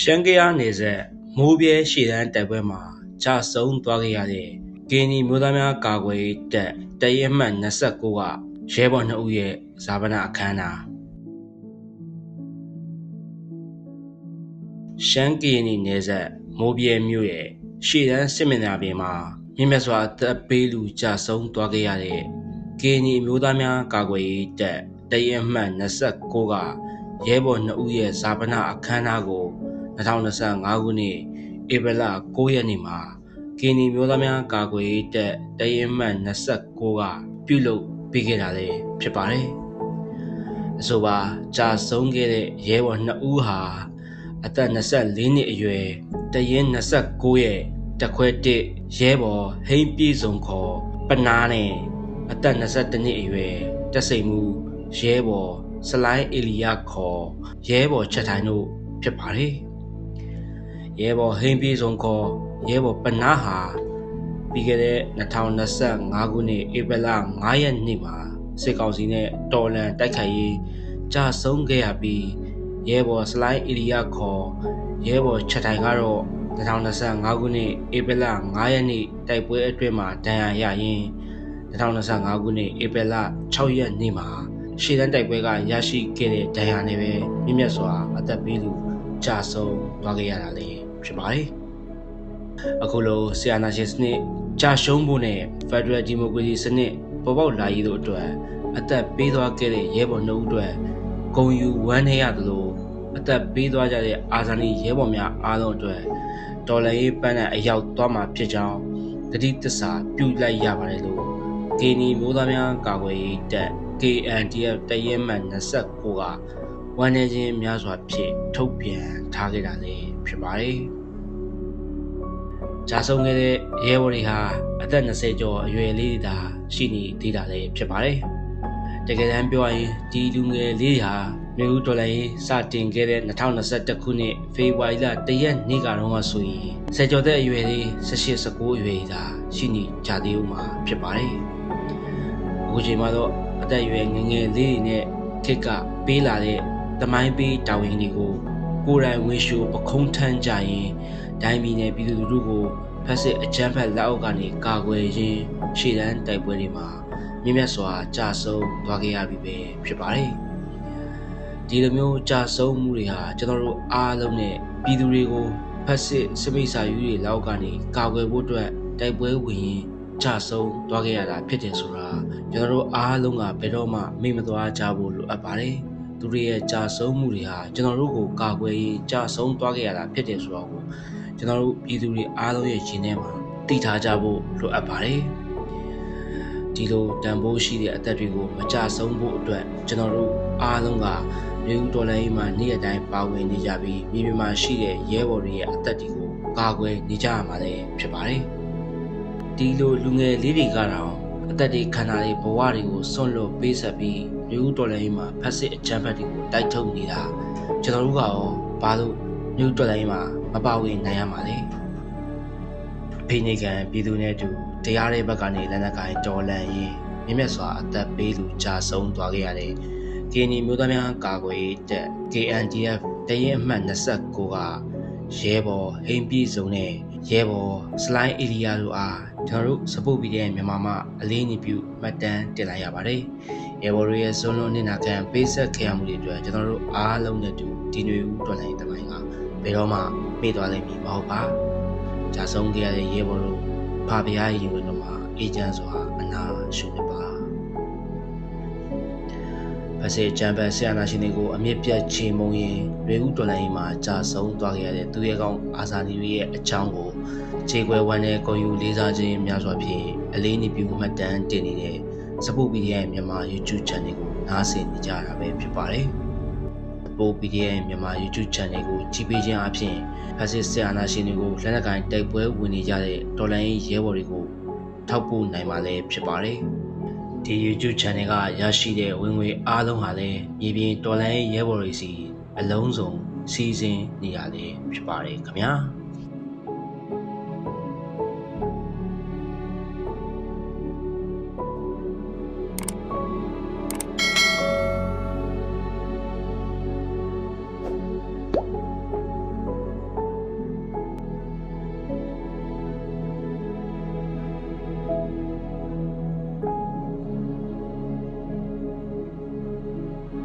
ရှမ်းကယားနယ်ဆက်မိုးပြဲရှေ့တန်းတိုက်ပွဲမှာကြာဆုံးသွားခဲ့ရတဲ့ကင်းဒီမျိုးသားများကာကွယ်ရေးတပ်တရဲမှတ်29ကရဲဘော်2ဦးရဲ့ဇာပနာအခမ်းအနားရှမ်းကရင်နီနယ်ဆက်မိုးပြဲမြို့ရဲ့ရှေ့တန်းစစ်မင်သားပြင်မှာမြင့်မြတ်စွာအသက်ပေးလူကြာဆုံးသွားခဲ့ရတဲ့ကင်းဒီမျိုးသားများကာကွယ်ရေးတပ်တရဲမှတ်29ကရဲဘော်2ဦးရဲ့ဇာပနာအခမ်းအနားကို 2025ခုနှစ်ဧပြီလ9ရက်နေ့မှာကင်းဒီမျိုးသားများကာကွယ်ရေးတပ်တရင်မှတ်29ကပြုလုပ်ပေးခဲ့တာလည်းဖြစ်ပါတယ်။အဆိုပါကြာဆုံးခဲ့တဲ့ရဲဘော်2ဦးဟာအသက်24နှစ်အရွယ်တရင်29ရဲ့တခွဲတစ်ရဲဘော်ဟိန်းပြည်စုံခေါ်ပနားနဲ့အသက်22နှစ်အရွယ်တက်စိန်မှုရဲဘော်စလိုင်းအီလီယာခေါ်ရဲဘော်ချက်ထိုင်တို့ဖြစ်ပါတယ်။ ရဲဘော်ဟင်းပြေဆုံးခေါ်ရဲဘော်ပနာဟာပြီးခဲ့တဲ့2025ခုနှစ်ဧပြီလ9ရက်နေ့မှာစစ်ကောင်စီနဲ့တော်လန်တိုက်ခိုက်ရေးကြာဆုံးခဲ့ရပြီးရဲဘော်စလိုင်းအီလီယာခေါ်ရဲဘော်ချက်တိုင်ကတော့2025ခုနှစ်ဧပြီလ9ရက်နေ့တိုက်ပွဲအတွင်းမှာဒဏ်ရာရရင်း2025ခုနှစ်ဧပြီလ6ရက်နေ့မှာရှေ့တန်းတိုက်ပွဲကရရှိခဲ့တဲ့ဒဏ်ရာနဲ့ပဲမြင့်မြတ်စွာအသက်ပေးသူကြာဆုံးသွားခဲ့ရတာလေ ဖြစ်ပါတယ်။အခုလိုဆီယနာရှင်စနစ်ကြာရှုံးဖို့နဲ့ Federal Democracy စနစ်ပေါ်ပေါက်လာရေးတို့အတွက်အသက်ပေးသွားခဲ့တဲ့ရဲဘော်နှုတ်အတွက်ဂုံယူဝမ်းနေရသလိုအသက်ပေးသွားကြတဲ့အာဇာနည်ရဲဘော်များအားလုံးအတွက်ဒေါ်လာရေးပန်းတဲ့အရောက်သွားမှာဖြစ်ကြောင်းတတိတစ္ဆာပြုလိုက်ရပါတယ်လို့ကီနီမျိုးသားများကာကွယ်ရေးတပ် KNDF တရဲမှန်29ကဝန်နေခြင်းများစွာဖြင့်ထုတ်ပြန်ထားခဲ့တာလည်းဖြစ်ပါတယ်။ ကြာဆုံးခဲ့တဲ့ရဲဘော်တွေဟာအသက်20ကျော်အရွယ်လေးတွေသာရှိနေသေးတာလည်းဖြစ်ပါတယ်။တကယ်တမ်းပြောရရင်ဒီလူငယ်လေးဟာမြို့ဒေါ်လာရေးစတင်ခဲ့တဲ့2021ခုနှစ်ဖေဖော်ဝါရီလ1ရက်နေ့ကတော့ဆိုရင်ဆယ်ကျော်တဲ့အရွယ်လေး18 19အရွယ်သာရှိနေကြသေးဦးမှာဖြစ်ပါတယ်။အခုချိန်မှာတော့အသက်အရွယ်ငယ်ငယ်လေးတွေနဲ့ခက်ကပေးလာတဲ့တမိုင်းပေးတာဝန်တွေကို ကိုယ်တိုင်ဝင်းရှိုးပခုံးထမ်းကြရင်ဒိုင်းပြည်နယ်ပြည်သူလူထုကိုဖက်စစ်အကြမ်းဖက်လက်အောက်ကနေကာကွယ်ရင်းရှေ့တန်းတိုက်ပွဲတွေမှာမြင့်မြတ်စွာကြာဆုံးသွားခဲ့ရပြီပဲဖြစ်ပါတယ်။ဒီလိုမျိုးကြာဆုံးမှုတွေဟာကျွန်တော်တို့အားလုံးနဲ့ပြည်သူတွေကိုဖက်စစ်စမိတ်စာယူတွေလောက်ကနေကာကွယ်ဖို့အတွက်တိုက်ပွဲဝင်ရင်ကြာဆုံးသွားခဲ့ရတာဖြစ်တယ်ဆိုတာကျွန်တော်တို့အားလုံးကဘယ်တော့မှမေ့မသွားကြဖို့လိုအပ်ပါတယ်။ သူတွေရဲ့ကြာဆုံးမှုတွေဟာကျွန်တော်တို့ကိုကာကွယ်ရေးကြာဆုံးသွားခဲ့ရတာဖြစ်တယ်ဆိုတော့ကိုကျွန်တော်တို့ပြည်သူတွေအားလုံးရဲ့ရှင်ထဲမှာသိထားကြဖို့လိုအပ်ပါတယ်ဒီလိုတန်ဖိုးရှိတဲ့အသက်တွေကိုမကြဆုံးဖို့အတွက်ကျွန်တော်တို့အားလုံးကမြို့တော်လိုင်းမှာနေ့ရက်တိုင်းပါဝင်နေကြပြီးမြေပြင်မှာရှိတဲ့ရဲဘော်တွေရဲ့အသက်တွေကိုကာကွယ်နေကြရမှာလည်းဖြစ်ပါတယ်ဒီလိုလူငယ်လေးတွေကတော့အသက်တွေခန္ဓာတွေဘဝတွေကိုစွန့်လွတ်ပေးဆက်ပြီး မြို့တော်လိုင်းမှာဖက်စစ်အကြမ်းဖက်တွေကိုတိုက်ထုတ်နေတာကျွန်တော်တို့ကရောဘာလို့မြို့တော်လိုင်းမှာမပါဝင်နိုင်ရမှာလဲဖိနေကန်ပြည်သူနဲ့အတူတရားရဲ့ဘက်ကနေလက်နက်ကိုင်တော်လန်ရင်မြင့်မြတ်စွာအသက်ပေးလူကြာဆုံးသွားခဲ့ရတဲ့ကင်းနီမျိုးသားများကာကွယ်ရေးတပ် KNDF တရင်အမှတ်29ကရဲဘော်ဟိန်းပြည်စုံနဲ့ရဲဘော်စလိုင်းအေရီယာတို့အား ကျွန်တော်တို့စပုတ်ပြီးတဲ့မြန်မာမှာအလေးအနည်းပြုမှတ်တမ်းတင်လိုက်ရပါတယ်။ရဲဘော်တွေရဲ့ဇွန်လုံးနေတာခံပေးဆက်ခဲ့ရမှုတွေအတွက်ကျွန်တော်တို့အားလုံးနဲ့တူဒီနွေဦးတော်လိုင်းတမိုင်းကဘယ်တော့မှမေ့သွားနိုင်မည်မဟုတ်ပါ။ဂျာဆုံးခဲ့ရတဲ့ရဲဘော်တို့ဖာဖရားရင်ဝင်တော့မှာအေဂျင့်စွာအနာရှုနေပါ။ ဖစေချမ်ပန်ဆီယနာရှင်တွေကိုအမြင့်ပြတ်ချေမုံရင်ရေဦးတော်လိုင်းမှာကြာဆုံးသွားခဲ့ရတဲ့သူရဲကောင်းအာဇာနည်ရဲ့အကြောင်းကိုခြေခွဲဝမ်းနဲ့ဂုံယူလေးစားခြင်းများစွာဖြင့်အလေးနေပြုမှတ်တမ်းတင်နေတဲ့စပုတ် PDF မြန်မာ YouTube Channel ကိုနားဆင်နေကြတာပဲဖြစ်ပါတယ်။စပုတ် PDF မြန်မာ YouTube Channel ကိုကြည့်ပေးခြင်းအပြင်ဖက်စစ်ဆရာနာရှင်တွေကိုလက်နက်ကိုင်တိုက်ပွဲဝင်နေကြတဲ့တော်လိုင်းရဲဘော်တွေကိုထောက်ပို့နိုင်မှာလည်းဖြစ်ပါတယ်။ ဒီ YouTube Channel ကရရှိတဲ့ဝင်ငွေအားလုံးဟာလည်းမြေပြင်တော်လိုင်းရဲဘော်တွေစီအလုံးစုံစီစဉ်နေရလေဖြစ်ပါတယ်ခင်ဗျာ။